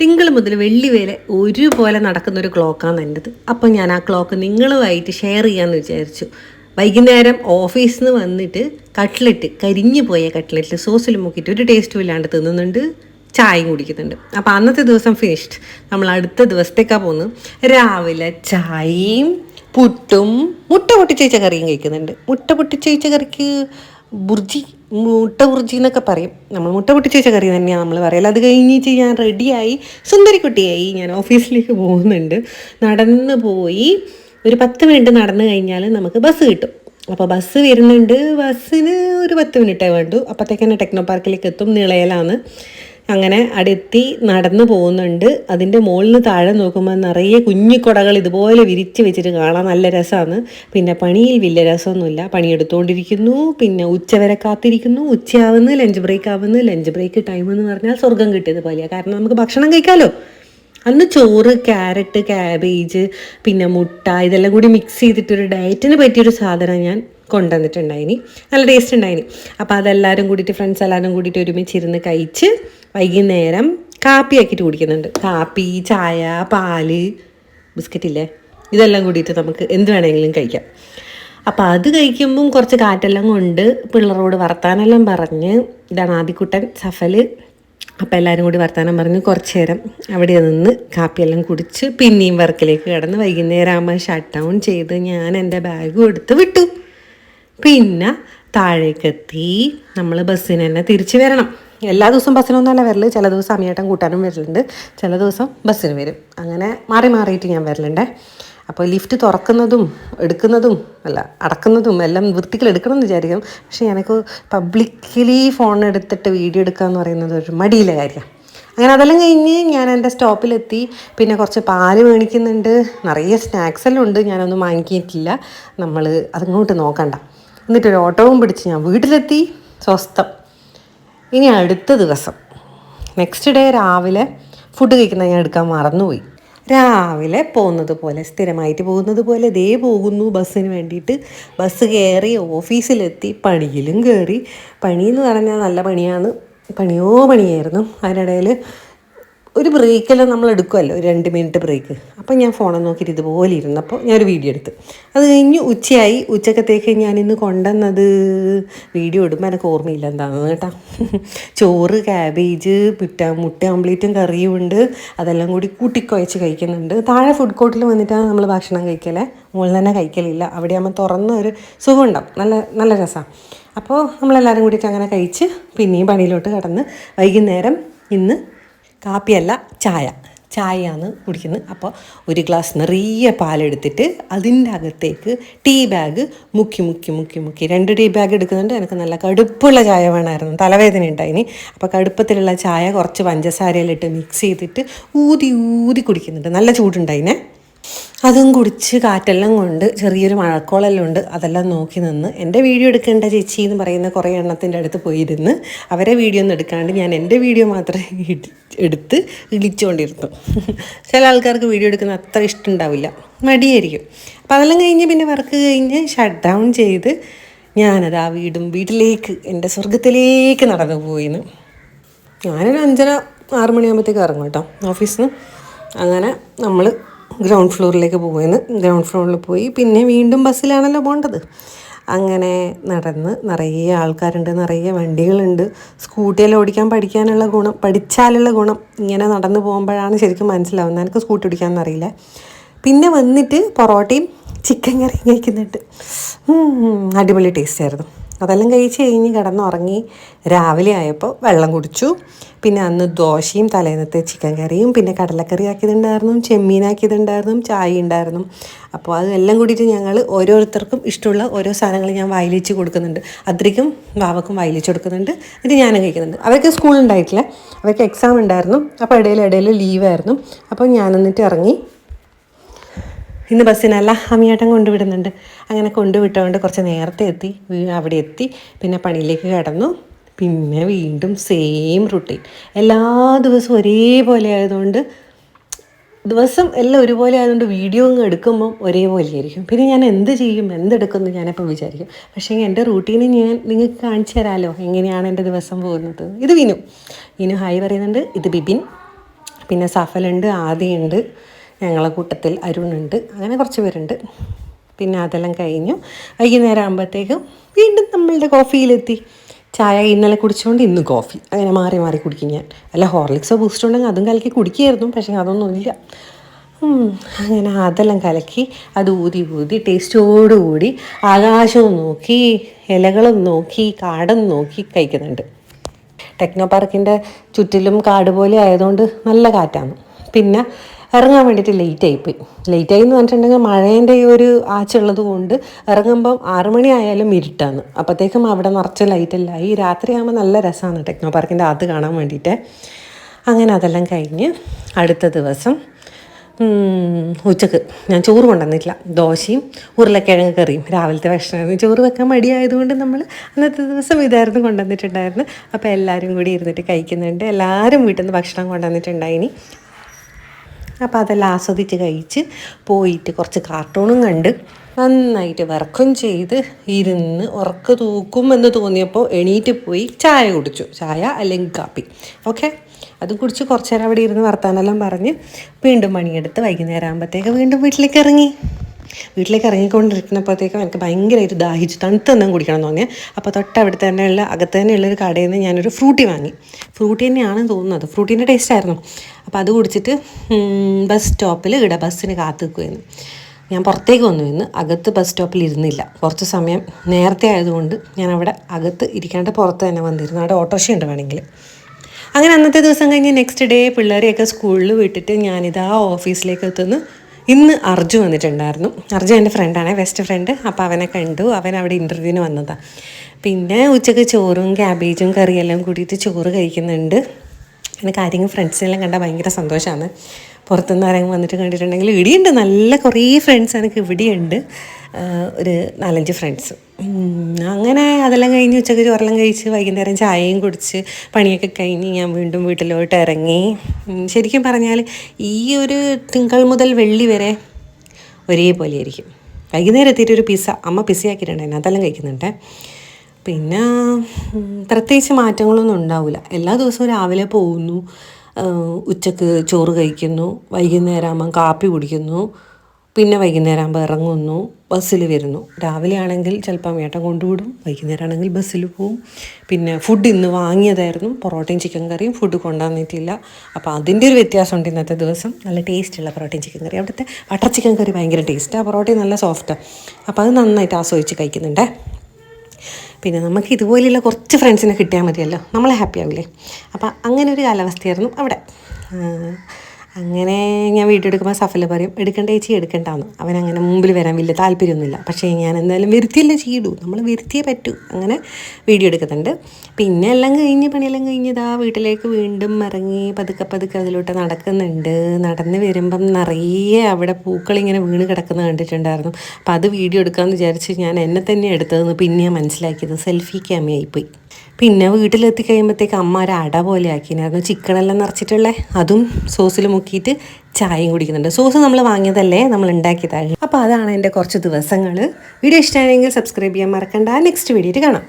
തിങ്കൾ മുതൽ വെള്ളി വരെ ഒരുപോലെ നടക്കുന്ന ഒരു ക്ലോക്കാണ് എന്റെത്. അപ്പം ഞാൻ ആ ക്ലോക്ക് നിങ്ങളുമായിട്ട് ഷെയർ ചെയ്യാമെന്ന് വിചാരിച്ചു. വൈകുന്നേരം ഓഫീസിൽ നിന്ന് വന്നിട്ട് കട്ട്ലറ്റ് കരിഞ്ഞു പോയ കട്ട്ലെറ്റ് സോസിൽ മുക്കിയിട്ട് ഒരു ടേസ്റ്റും ഇല്ലാണ്ട് തിന്നുന്നുണ്ട് ചായയും കുടിക്കുന്നുണ്ട്. അപ്പോൾ അന്നത്തെ ദിവസം ഫിനിഷ്ഡ് നമ്മൾ അടുത്ത ദിവസത്തേക്കാണ് പോകുന്നത് രാവിലെ ചായയും പുട്ടും മുട്ട പൊട്ടിച്ചേച്ച കറിയും കഴിക്കുന്നുണ്ട്. മുട്ട പൊട്ടിച്ചേച്ച കറിക്ക് ബുർജി മുട്ട കുറിച്ചി എന്നൊക്കെ പറയും. നമ്മൾ മുട്ട പൊട്ടിച്ച് വെച്ച കറി തന്നെയാണ് നമ്മൾ പറയൽ അത് കഴിഞ്ഞിട്ട് ഞാൻ റെഡിയായി സുന്ദരിക്കുട്ടിയായി ഞാൻ ഓഫീസിലേക്ക് പോകുന്നുണ്ട്. നടന്ന് പോയി. ഒരു പത്ത് മിനിറ്റ് നടന്നു കഴിഞ്ഞാൽ നമുക്ക് ബസ് കിട്ടും. അപ്പോൾ ബസ് വരുന്നുണ്ട്. ബസ്സിന് ഒരു പത്ത് മിനിറ്റേ വേണ്ടു. അപ്പോഴത്തേക്ക് ടെക്നോ പാർക്കിലേക്ക് എത്തും. നിളയിലാണ്. അങ്ങനെ അടുത്തി നടന്നു പോകുന്നുണ്ട്. അതിന്റെ മുകളിൽ താഴെ നോക്കുമ്പോൾ നിറയെ കുഞ്ഞിക്കുടകൾ ഇതുപോലെ വിരിച്ച് വെച്ചിട്ട് കാണാൻ നല്ല രസമാണ് പിന്നെ പണിയിൽ വലിയ രസമൊന്നുമില്ല. പണിയെടുത്തുകൊണ്ടിരിക്കുന്നു പിന്നെ ഉച്ചവരെ കാത്തിരിക്കുന്നു. ഉച്ചയാവുന്നു ലഞ്ച് ബ്രേക്ക് ആവുന്നു ലഞ്ച് ബ്രേക്ക് ടൈം എന്ന് പറഞ്ഞാൽ സ്വർഗം കിട്ടിയത് പോലെയാണ് കാരണം നമുക്ക് ഭക്ഷണം കഴിക്കാമല്ലോ അന്ന് ചോറ് ക്യാരറ്റ് ക്യാബേജ് പിന്നെ മുട്ട ഇതെല്ലാം കൂടി മിക്സ് ചെയ്തിട്ടൊരു ഡയറ്റിന് പറ്റിയൊരു സാധനം ഞാൻ കൊണ്ടുവന്നിട്ടുണ്ടായിനി. നല്ല ടേസ്റ്റ് ഉണ്ടായിനി. അപ്പോൾ അതെല്ലാവരും കൂടിയിട്ട് ഫ്രണ്ട്സ് എല്ലാവരും കൂടിയിട്ട് ഒരുമിച്ചിരുന്ന് കഴിച്ച് വൈകുന്നേരം കാപ്പി ആക്കിയിട്ട് കുടിക്കുന്നുണ്ട്. കാപ്പി ചായ പാൽ ബിസ്ക്കറ്റില്ലേ ഇതെല്ലാം കൂടിയിട്ട് നമുക്ക് എന്ത് വേണമെങ്കിലും കഴിക്കാം. അപ്പോൾ അത് കഴിക്കുമ്പം കുറച്ച് കാറ്റെല്ലാം കൊണ്ട് പിള്ളേരോട് വർത്താനെല്ലാം പറഞ്ഞ് ഇതാണ് ആദിക്കുട്ടൻ സഫൽ അപ്പോൾ എല്ലാവരും കൂടി വർത്തമാനം പറഞ്ഞ് കുറച്ച് നേരം അവിടെ നിന്ന് കാപ്പിയെല്ലാം കുടിച്ച് പിന്നെയും വർക്കിലേക്ക് കിടന്ന് വൈകുന്നേരം ആകുമ്പോൾ ഷട്ട് ഡൗൺ ചെയ്ത് ഞാൻ എന്റെ ബാഗും എടുത്ത് വിട്ടു. പിന്നെ താഴേക്കെത്തി നമ്മൾ ബസ്സിന് തന്നെ തിരിച്ചു വരണം. എല്ലാ ദിവസവും ബസ്സിനൊന്നുമല്ല വരൽ. ചില ദിവസം അമ്മയേട്ടൻ കൂട്ടാനും വരലുണ്ട്. ചില ദിവസം ബസ്സിന് വരും. അങ്ങനെ മാറി മാറിയിട്ട് ഞാൻ വരലുണ്ടേ. അപ്പോൾ ലിഫ്റ്റ് തുറക്കുന്നതും എടുക്കുന്നതും അല്ല അടക്കുന്നതും എല്ലാം വൃത്തികൾ എടുക്കണം എന്ന് വിചാരിക്കും. പക്ഷേ എനിക്ക് പബ്ലിക്കലി ഫോൺ എടുത്തിട്ട് വീഡിയോ എടുക്കുക എന്ന് പറയുന്നത് ഒരു മടിയിലെ കാര്യമാണ് അങ്ങനെ അതെല്ലാം കഴിഞ്ഞ് ഞാൻ എന്റെ സ്റ്റോപ്പിലെത്തി. പിന്നെ കുറച്ച് പാൽ മേടിക്കുന്നുണ്ട്. നിറയെ സ്നാക്സ് എല്ലാം ഉണ്ട്. ഞാനൊന്നും വാങ്ങിക്കിയിട്ടില്ല നമ്മൾ അതങ്ങോട്ട് നോക്കണ്ട. എന്നിട്ടൊരു ഓട്ടോവും പിടിച്ച് ഞാൻ വീട്ടിലെത്തി. സ്വസ്ഥം. ഇനി അടുത്ത ദിവസം. നെക്സ്റ്റ് ഡേ രാവിലെ ഫുഡ് കഴിക്കുന്ന ഞാൻ എടുക്കാൻ മറന്നുപോയി. രാവിലെ പോകുന്നത് പോലെ സ്ഥിരമായിട്ട് പോകുന്നത് പോലെ ദേ പോകുന്നു ബസ്സിന് വേണ്ടിയിട്ട്. ബസ് കയറി ഓഫീസിലെത്തി പണിയിലും കയറി. പണിയെന്ന് പറഞ്ഞാൽ നല്ല പണിയാണ്. പണിയോ പണിയായിരുന്നു. അതിനിടയിൽ ഒരു ബ്രേക്കെല്ലാം നമ്മൾ എടുക്കുമല്ലോ രണ്ട് മിനിറ്റ് ബ്രേക്ക് അപ്പം ഞാൻ ഫോണിൽ നോക്കിയിട്ട് ഇതുപോലെ ഇരുന്നപ്പോൾ ഞാനൊരു വീഡിയോ എടുത്തു. അത് കഴിഞ്ഞ് ഉച്ചയായി. ഉച്ചക്കത്തേക്ക് ഞാൻ ഇന്ന് കൊണ്ടുവന്നത് വീഡിയോ ഇടുമ്പോൾ എനിക്ക് ഓർമ്മയില്ല എന്താണെന്ന് കേട്ടോ. ചോറ് ക്യാബേജ് പിറ്റ മുട്ട ഓംപ്ലേറ്റും കറിയും ഉണ്ട്. അതെല്ലാം കൂടി കൂട്ടിക്കുഴച്ച് കഴിക്കുന്നുണ്ട്. താഴെ ഫുഡ് കോർട്ടിൽ വന്നിട്ടാണ് നമ്മൾ ഭക്ഷണം കഴിക്കലേ. മുകളിൽ തന്നെ കഴിക്കലില്ല. അവിടെ ആകുമ്പോൾ തുറന്ന ഒരു സുഖം ഉണ്ടാവും നല്ല നല്ല രസമാണ് അപ്പോൾ നമ്മളെല്ലാവരും കൂടിയിട്ട് അങ്ങനെ കഴിച്ച് പിന്നെയും പണിയിലോട്ട് കടന്ന് വൈകുന്നേരം ഇന്ന് കാപ്പിയല്ല ചായ. ചായയാണ് കുടിക്കുന്നത്. അപ്പോൾ ഒരു ഗ്ലാസ് നിറയെ പാലെടുത്തിട്ട് അതിന്റെ അകത്തേക്ക് ടീ ബാഗ് മുക്കി മുക്കി മുക്കി മുക്കി. രണ്ട് ടീ ബാഗ് എടുക്കുന്നുണ്ട്. എനിക്ക് നല്ല കടുപ്പുള്ള ചായ വേണമായിരുന്നു. തലവേദന ഉണ്ടായിനി. അപ്പോൾ കടുപ്പത്തിലുള്ള ചായ കുറച്ച് പഞ്ചസാരയിലിട്ട് മിക്സ് ചെയ്തിട്ട് ഊതി ഊതി കുടിക്കുന്നുണ്ട്. നല്ല ചൂടുണ്ടായിനെ. അതും കുടിച്ച് കാറ്റെല്ലാം കൊണ്ട് ചെറിയൊരു മഴക്കോളെല്ലാം ഉണ്ട് അതെല്ലാം നോക്കി നിന്ന് എന്റെ വീഡിയോ എടുക്കേണ്ട ചേച്ചി എന്ന് പറയുന്ന കുറേ എണ്ണത്തിന്റെ അടുത്ത് പോയിരുന്ന് അവരെ വീഡിയോ ഒന്നും എടുക്കാണ്ട് ഞാൻ എന്റെ വീഡിയോ മാത്രമേ എടുത്ത് ഇടിച്ചുകൊണ്ടിരുന്നു ചില ആൾക്കാർക്ക് വീഡിയോ എടുക്കുന്ന അത്ര ഇഷ്ടമുണ്ടാവില്ല മടിയായിരിക്കും. അപ്പോൾ അതെല്ലാം കഴിഞ്ഞ് പിന്നെ വർക്ക് കഴിഞ്ഞ് ഷട്ട് ഡൗൺ ചെയ്ത് ഞാനത് ആ വീടും വീട്ടിലേക്ക് എന്റെ സ്വർഗത്തിലേക്ക് നടന്നു പോയിന്ന്. ഞാനൊരു അഞ്ചര ആറ് മണിയാകുമ്പോഴത്തേക്ക് ഇറങ്ങും കേട്ടോ ഓഫീസിൽ നിന്ന് അങ്ങനെ നമ്മൾ ഗ്രൗണ്ട് ഫ്ലോറിലേക്ക് പോകുമെന്ന് ഗ്രൗണ്ട് ഫ്ലോറിൽ പോയി പിന്നെ വീണ്ടും ബസ്സിലാണല്ലോ പോകേണ്ടത്. അങ്ങനെ നടന്ന് നിറയെ ആൾക്കാരുണ്ട് നിറയെ വണ്ടികളുണ്ട്. സ്കൂട്ടിയെല്ലാം ഓടിക്കാൻ പഠിക്കാനുള്ള ഗുണം പഠിച്ചാലുള്ള ഗുണം ഇങ്ങനെ നടന്നു പോകുമ്പോഴാണ് ശരിക്കും മനസ്സിലാവുന്നത്. എനിക്ക് സ്കൂട്ടി ഓടിക്കാനൊന്നും അറിയില്ല. പിന്നെ വന്നിട്ട് പൊറോട്ടയും ചിക്കൻ കറിയും കഴിക്കുന്നുണ്ട്. അടിപൊളി ടേസ്റ്റ് ആയിരുന്നു. അതെല്ലാം കഴിച്ച് കഴിഞ്ഞ് കിടന്നുറങ്ങി രാവിലെ ആയപ്പോൾ വെള്ളം കുടിച്ചു. പിന്നെ അന്ന് ദോശയും തലേന്നത്തെ ചിക്കൻ കറിയും പിന്നെ കടലക്കറി ആക്കിയതുണ്ടായിരുന്നു ചെമ്മീനാക്കിയതുണ്ടായിരുന്നു ചായ ഉണ്ടായിരുന്നു. അപ്പോൾ അതെല്ലാം കൂടിയിട്ട് ഞങ്ങൾ ഓരോരുത്തർക്കും ഇഷ്ടമുള്ള ഓരോ സാധനങ്ങൾ ഞാൻ വായിലിച്ച് കൊടുക്കുന്നുണ്ട്. അത്രയ്ക്കും വാവക്കും വായിലിച്ച് കൊടുക്കുന്നുണ്ട്. ഇത് ഞാനും കഴിക്കുന്നുണ്ട്. അവർക്ക് സ്കൂൾ ഉണ്ടായിട്ടില്ല. അവർക്ക് എക്സാം ഉണ്ടായിരുന്നു. അപ്പോൾ ഇടയിൽ ഇടയിൽ ലീവായിരുന്നു അപ്പോൾ ഞാൻ എന്നിട്ട് ഇറങ്ങി. ഇന്ന് ബസ്സിനല്ല അമ്മിയേട്ടൻ കൊണ്ടുവിടുന്നുണ്ട് കൊണ്ടുവിട്ടുകൊണ്ട് കുറച്ച് നേരത്തെ എത്തി. അവിടെ എത്തി. പിന്നെ പണിയിലേക്ക് കിടന്നു. പിന്നെ വീണ്ടും സെയിം റുട്ടീൻ എല്ലാ ദിവസവും ഒരേപോലെ ആയതുകൊണ്ട് ദിവസം എല്ലാം ഒരുപോലെ ആയതുകൊണ്ട് വീഡിയോ അങ്ങ് എടുക്കുമ്പം ഒരേപോലെ ആയിരിക്കും. പിന്നെ ഞാൻ എന്ത് ചെയ്യും എന്തെടുക്കും എന്ന് ഞാനിപ്പോൾ വിചാരിക്കും. പക്ഷേ എന്റെ റൂട്ടീന് ഞാൻ നിങ്ങൾക്ക് കാണിച്ചു തരാമല്ലോ എങ്ങനെയാണ് എന്റെ ദിവസം പോകുന്നത്. ഇത് വിനു. വിനു ഹായ് പറയുന്നുണ്ട്. ഇത് ബിബിൻ. പിന്നെ സഫലുണ്ട് ആദിയുണ്ട്. ഞങ്ങളെ കൂട്ടത്തിൽ അരുണുണ്ട്. അങ്ങനെ കുറച്ച് പേരുണ്ട്. പിന്നെ അതെല്ലാം കഴിഞ്ഞു. വൈകുന്നേരം ആകുമ്പോഴത്തേക്കും വീണ്ടും നമ്മളുടെ കോഫിയിലെത്തി. ചായ ഇന്നലെ കുടിച്ചുകൊണ്ട് ഇന്ന് കോഫി. അങ്ങനെ മാറി മാറി കുടിക്കും ഞാൻ. അല്ല ഹോർലിക്സോ ബൂസ്റ്റ് ഉണ്ടെങ്കിൽ അതും കലക്കി കുടിക്കുമായിരുന്നു പക്ഷേ അതൊന്നുമില്ല. അങ്ങനെ അതെല്ലാം കലക്കി അത് ഊതി ഊതി ടേസ്റ്റോടുകൂടി ആകാശവും നോക്കി ഇലകളും നോക്കി കാടും നോക്കി കഴിക്കുന്നുണ്ട്. ടെക്നോ പാർക്കിന്റെ ചുറ്റിലും കാട് പോലെ ആയതുകൊണ്ട് നല്ല കാറ്റാണ്. പിന്നെ ഇറങ്ങാൻ വേണ്ടിയിട്ട് ലേറ്റ് ആയിപ്പോയി ലേറ്റ് ആയി എന്ന് പറഞ്ഞിട്ടുണ്ടെങ്കിൽ മഴേന്റെ ഈ ഒരു ആച്ചുള്ളത് കൊണ്ട് ഇറങ്ങുമ്പം ആറ് മണി ആയാലും ഇരുട്ടാണ്. അപ്പോഴത്തേക്കും അവിടെ നിറച്ച് ലൈറ്റെല്ലാം ആയി. രാത്രിയാകുമ്പോൾ നല്ല രസമാണ് ടെക്നോ പാർക്കിന്റെ അത് കാണാൻ വേണ്ടിയിട്ട്. അങ്ങനെ അതെല്ലാം കഴിഞ്ഞ് അടുത്ത ദിവസം ഉച്ചയ്ക്ക് ഞാൻ ചോറ് കൊണ്ടുവന്നിട്ടില്ല. ദോശയും ഉരുളക്കിഴങ്ങ് കറിയും രാവിലത്തെ ഭക്ഷണമായിരുന്നു. ചോറ് വെക്കാൻ മടിയായതുകൊണ്ട് നമ്മൾ അന്നത്തെ ദിവസം ഇതായിരുന്നു കൊണ്ടുവന്നിട്ടുണ്ടായിരുന്നു അപ്പോൾ എല്ലാവരും കൂടി ഇരുന്നിട്ട് കഴിക്കുന്നുണ്ട്. എല്ലാവരും വീട്ടിൽ നിന്ന് ഭക്ഷണം കൊണ്ടുവന്നിട്ടുണ്ടായിനി. അപ്പോൾ അതെല്ലാം ആസ്വദിച്ച് കഴിച്ച് പോയിട്ട് കുറച്ച് കാർട്ടൂണും കണ്ട് നന്നായിട്ട് വർക്കും ചെയ്ത് ഇരുന്ന് ഉറക്ക തൂക്കും എന്ന് തോന്നിയപ്പോൾ എണീറ്റ് പോയി ചായ കുടിച്ചു. ചായ അല്ലെങ്കിൽ കാപ്പി. ഓക്കെ അത് കുടിച്ച് കുറച്ച് നേരം അവിടെ ഇരുന്ന് വർത്താനെല്ലാം പറഞ്ഞ് വീണ്ടും പണിയെടുത്ത് വൈകുന്നേരം ആകുമ്പോഴത്തേക്ക് വീണ്ടും വീട്ടിലേക്ക് ഇറങ്ങി. വീട്ടിലേക്ക് ഇറങ്ങിക്കൊണ്ടിരിക്കുന്നപ്പോഴത്തേക്കും എനിക്ക് ഭയങ്കരമായിട്ട് ദാഹിച്ചു നിന്നും കുടിക്കണം എന്ന് തോന്നിയത് അപ്പോൾ തൊട്ടവിടെ തന്നെയുള്ള അകത്ത് തന്നെയുള്ളൊരു കടയിൽ നിന്ന് ഞാനൊരു ഫ്രൂട്ടി വാങ്ങി. ഫ്രൂട്ടി തന്നെയാണെന്ന് തോന്നുന്നത് ഫ്രൂട്ടീന്റെ ടേസ്റ്റ് ആയിരുന്നു. അപ്പോൾ അത് കുടിച്ചിട്ട് ബസ് സ്റ്റോപ്പിൽ ഇവിടെ ബസ്സിന് കാത്തു നിൽക്കുമായിരുന്നു ഞാൻ പുറത്തേക്ക് വന്നു. ഇന്ന് അകത്ത് ബസ് സ്റ്റോപ്പിൽ ഇരുന്നില്ല. കുറച്ച് സമയം നേരത്തെ ആയതുകൊണ്ട് ഞാൻ അവിടെ അകത്ത് ഇരിക്കാണ്ട് പുറത്ത് തന്നെ വന്നിരുന്നു. അവിടെ ഓട്ടോറിക്ഷ ഉണ്ട് വേണമെങ്കിൽ. അങ്ങനെ അന്നത്തെ ദിവസം കഴിഞ്ഞ് നെക്സ്റ്റ് ഡേ പിള്ളേരെയൊക്കെ സ്കൂളിൽ വിട്ടിട്ട് ഞാനിതാ ഓഫീസിലേക്ക് എത്തുന്നു. ഇന്ന് അർജു വന്നിട്ടുണ്ടായിരുന്നു. അർജു എന്റെ ഫ്രണ്ടാണ് ബെസ്റ്റ് ഫ്രണ്ട് അപ്പോൾ അവനെ കണ്ടു. അവൻ അവിടെ ഇന്റർവ്യൂവിന് വന്നതാണ് പിന്നെ ഉച്ചയ്ക്ക് ചോറും ക്യാബേജും കറിയെല്ലാം കൂടിയിട്ട് ചോറ് കഴിക്കുന്നുണ്ട്. എനിക്ക് ആരെങ്കിലും ഫ്രണ്ട്സിനെല്ലാം കണ്ടാൽ ഭയങ്കര സന്തോഷമാണ് പുറത്തുനിന്ന് ആരെങ്കിലും വന്നിട്ട് കണ്ടിട്ടുണ്ടെങ്കിൽ ഇവിടെയുണ്ട് നല്ല കുറേ ഫ്രണ്ട്സ് എനിക്ക് ഇവിടെയുണ്ട്. ഒരു നാലഞ്ച് ഫ്രണ്ട്സ് അങ്ങനെ അതെല്ലാം കഴിഞ്ഞ് ഉച്ചയ്ക്ക് ചോറെല്ലാം കഴിച്ച് വൈകുന്നേരം ചായയും കുടിച്ച് പണിയൊക്കെ കഴിഞ്ഞ് ഞാൻ വീണ്ടും വീട്ടിലോട്ട് ഇറങ്ങി. ശരിക്കും പറഞ്ഞാൽ ഈ ഒരു തിങ്കൾ മുതൽ വെള്ളി വരെ ഒരേപോലെ ആയിരിക്കും. വൈകുന്നേരം എത്തിയിട്ട് ഒരു പിസ്സ അമ്മ പിസ്സയാക്കിയിട്ടുണ്ടായിരുന്നു അതെല്ലാം കഴിക്കുന്നുണ്ട്. പിന്നെ പ്രത്യേകിച്ച് മാറ്റങ്ങളൊന്നും ഉണ്ടാവില്ല. എല്ലാ ദിവസവും രാവിലെ പോകുന്നു ഉച്ചയ്ക്ക് ചോറ് കഴിക്കുന്നു വൈകുന്നേരം ആകുമ്പം കാപ്പി കുടിക്കുന്നു പിന്നെ വൈകുന്നേരം ആകുമ്പോൾ ഇറങ്ങുന്നു ബസ്സിൽ വരുന്നു. രാവിലെ ആണെങ്കിൽ ചിലപ്പം ഏട്ടൻ കൊണ്ടുവിടും വൈകുന്നേരം ആണെങ്കിൽ ബസ്സിൽ പോവും. പിന്നെ ഫുഡ് ഇന്ന് വാങ്ങിയതായിരുന്നു പൊറോട്ടയും ചിക്കൻ കറിയും ഫുഡ് കൊണ്ടുവന്നിട്ടില്ല അപ്പോൾ അതിന്റെ ഒരു വ്യത്യാസമുണ്ട് ഇന്നത്തെ ദിവസം. നല്ല ടേസ്റ്റുള്ള പൊറോട്ടയും ചിക്കൻ കറി അവിടുത്തെ ബട്ടർ ചിക്കൻ കറി ഭയങ്കര ടേസ്റ്റാണ് പൊറോട്ടയും നല്ല സോഫ്റ്റാണ് അപ്പോൾ അത് നന്നായിട്ട് ആസ്വദിച്ച് കഴിക്കുന്നുണ്ടേ. പിന്നെ നമുക്ക് ഇതുപോലെയുള്ള കുറച്ച് ഫ്രണ്ട്സിനെ കിട്ടിയാൽ മതിയല്ലോ. നമ്മൾ ഹാപ്പി ആവില്ലേ? അപ്പം അങ്ങനെ ഒരു കാലാവസ്ഥയായിരുന്നു അവിടെ. അങ്ങനെ ഞാൻ വീഡിയോ എടുക്കുമ്പോൾ സഫല പറയും എടുക്കണ്ട ചേച്ചി എടുക്കണ്ടെന്ന്. അവൻ അങ്ങനെ മുമ്പിൽ വരാൻ വലിയ താല്പര്യമൊന്നുമില്ല. പക്ഷേ ഞാൻ എന്തായാലും വരുത്തിയല്ലേ ചെയ്തു നമ്മൾ വരുത്തിയേ പറ്റൂ. അങ്ങനെ വീഡിയോ എടുക്കുന്നുണ്ട്. പിന്നെ എല്ലാം കഴിഞ്ഞ് പണിയെല്ലാം കഴിഞ്ഞതാ വീട്ടിലേക്ക് വീണ്ടും ഇറങ്ങി പതുക്കെ പതുക്കെ അതിലോട്ട് നടക്കുന്നുണ്ട്. നടന്ന് വരുമ്പം നിറയെ അവിടെ പൂക്കൾ ഇങ്ങനെ വീണ് കിടക്കുന്നത് കണ്ടിട്ടുണ്ടായിരുന്നു. അപ്പോൾ അത് വീഡിയോ എടുക്കാമെന്ന് വിചാരിച്ച് ഞാൻ എന്നെ തന്നെ എടുത്തതെന്ന് പിന്നെയാണ് മനസ്സിലാക്കിയത് സെൽഫി ക്യാമയായിപ്പോയി. പിന്നെ വീട്ടിലെത്തി കഴിയുമ്പോഴത്തേക്ക് അമ്മ ഒരു അട പോലെ ആക്കിനായിരുന്നു ചിക്കനെല്ലാം നിറച്ചിട്ടുള്ളത് അതും സോസിൽ മുക്കിയിട്ട് ചായയും കുടിക്കുന്നുണ്ട്. സോസ് നമ്മൾ വാങ്ങിയതല്ലേ നമ്മൾ ഉണ്ടാക്കിയതാണ് അപ്പോൾ അതാണ് എന്റെ കുറച്ച് ദിവസങ്ങൾ വീഡിയോ ഇഷ്ടമായെങ്കിൽ സബ്സ്ക്രൈബ് ചെയ്യാൻ മറക്കണ്ട. നെക്സ്റ്റ് വീഡിയോയിൽ കാണാം.